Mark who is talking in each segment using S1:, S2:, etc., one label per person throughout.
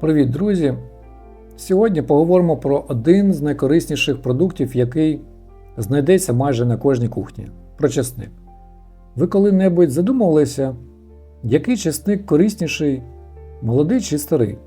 S1: Привіт, друзі! Сьогодні поговоримо про один з найкорисніших продуктів, який знайдеться майже на кожній кухні про чесник. Ви коли-небудь задумувалися, який чесник корисніший, молодий чи старий?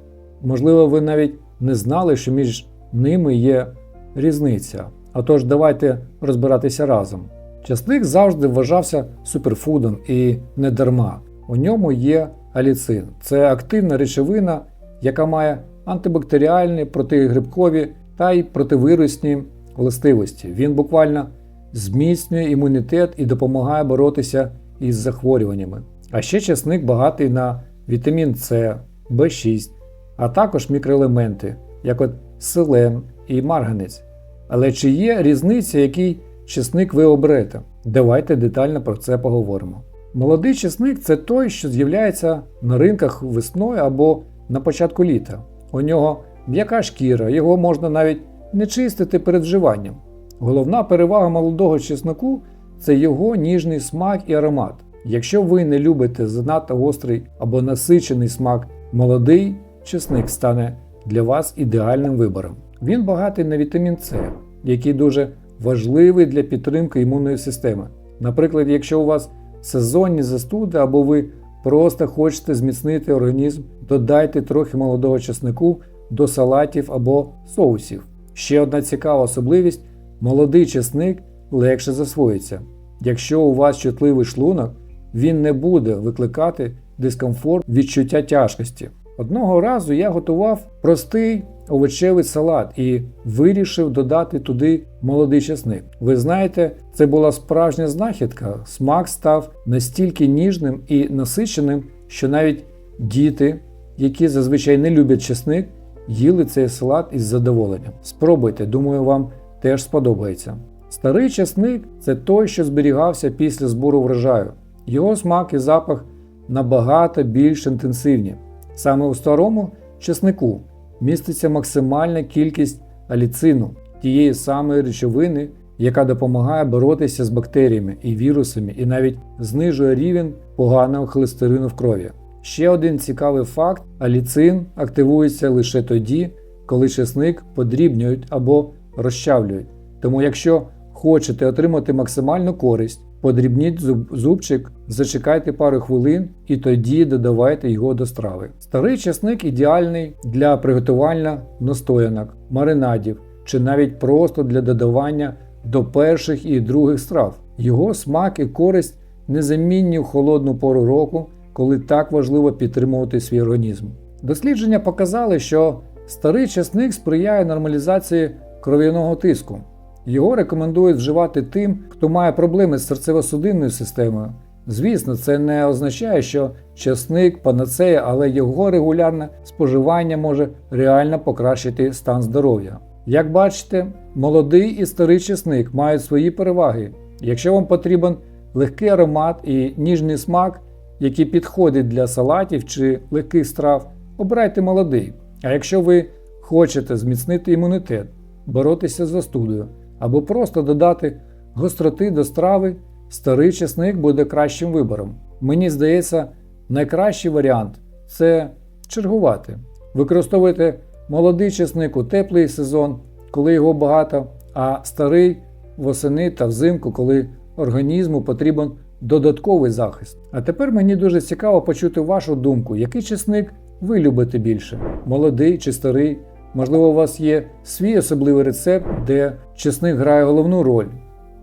S1: Можливо, ви навіть не знали, що між ними є різниця. Отож, давайте розбиратися разом. Часник завжди вважався суперфудом і не дарма. У ньому є аліцин. Це активна речовина, яка має антибактеріальні, протигрибкові та й противірусні властивості. Він буквально зміцнює імунітет і допомагає боротися із захворюваннями. А ще часник багатий на вітамін С, В6, а також мікроелементи, як от селен і марганець. Але чи є різниця, який чесник ви оберете? Давайте детально про це поговоримо. Молодий чесник це той, що з'являється на ринках весною або на початку літа. У нього м'яка шкіра, його можна навіть не чистити перед вживанням. Головна перевага молодого чеснику це його ніжний смак і аромат. Якщо ви не любите занадто гострий або насичений смак, молодий чесник стане для вас ідеальним вибором. Він багатий на вітамін С, який дуже важливий для підтримки імунної системи. Наприклад, якщо у вас сезонні застуди або ви просто хочете зміцнити організм, додайте трохи молодого чеснику до салатів або соусів. Ще одна цікава особливість: молодий чесник легше засвоїться. Якщо у вас чутливий шлунок, він не буде викликати дискомфорт відчуття тяжкості. Одного разу я готував простий овочевий салат і вирішив додати туди молодий чесник. Ви знаєте, це була справжня знахідка. Смак став настільки ніжним і насиченим, що навіть діти, які зазвичай не люблять чесник, їли цей салат із задоволенням. Спробуйте, думаю, вам теж сподобається. Старий чесник це той, що зберігався після збору врожаю. Його смак і запах набагато більш інтенсивні. Саме у старому чеснику міститься максимальна кількість аліцину, тієї самої речовини, яка допомагає боротися з бактеріями і вірусами і навіть знижує рівень поганого холестерину в крові. Ще один цікавий факт: аліцин активується лише тоді, коли чесник подрібнюють або розчавлюють. Тому, якщо хочете отримати максимальну користь, подрібніть зуб, зубчик, зачекайте пару хвилин і тоді додавайте його до страви. Старий чесник ідеальний для приготування настоянок, маринадів чи навіть просто для додавання до перших і других страв. Його смак і користь незамінні в холодну пору року, коли так важливо підтримувати свій організм. Дослідження показали, що старий чесник сприяє нормалізації кров'яного тиску. Його рекомендують вживати тим, хто має проблеми з серцево-судинною системою. Звісно, це не означає, що чесник панацея, але його регулярне споживання може реально покращити стан здоров'я. Як бачите, молодий і старий чесник мають свої переваги. Якщо вам потрібен легкий аромат і ніжний смак, які підходять для салатів чи легких страв, обирайте молодий. А якщо ви хочете зміцнити імунітет, боротися з застудою, або просто додати гостроти до страви, старий чесник буде кращим вибором. Мені здається, найкращий варіант це чергувати. Використовуйте молодий чесник у теплий сезон, коли його багато, а старий восени та взимку, коли організму потрібен додатковий захист. А тепер мені дуже цікаво почути вашу думку, який чесник ви любите більше: молодий чи старий. Можливо, у вас є свій особливий рецепт, де чесник грає головну роль.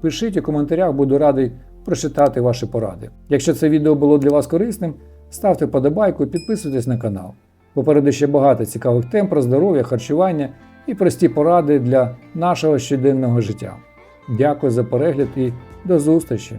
S1: Пишіть у коментарях, буду радий прочитати ваші поради. Якщо це відео було для вас корисним, ставте подобайку і підписуйтесь на канал. Попереду ще багато цікавих тем про здоров'я, харчування і прості поради для нашого щоденного життя. Дякую за перегляд і до зустрічі!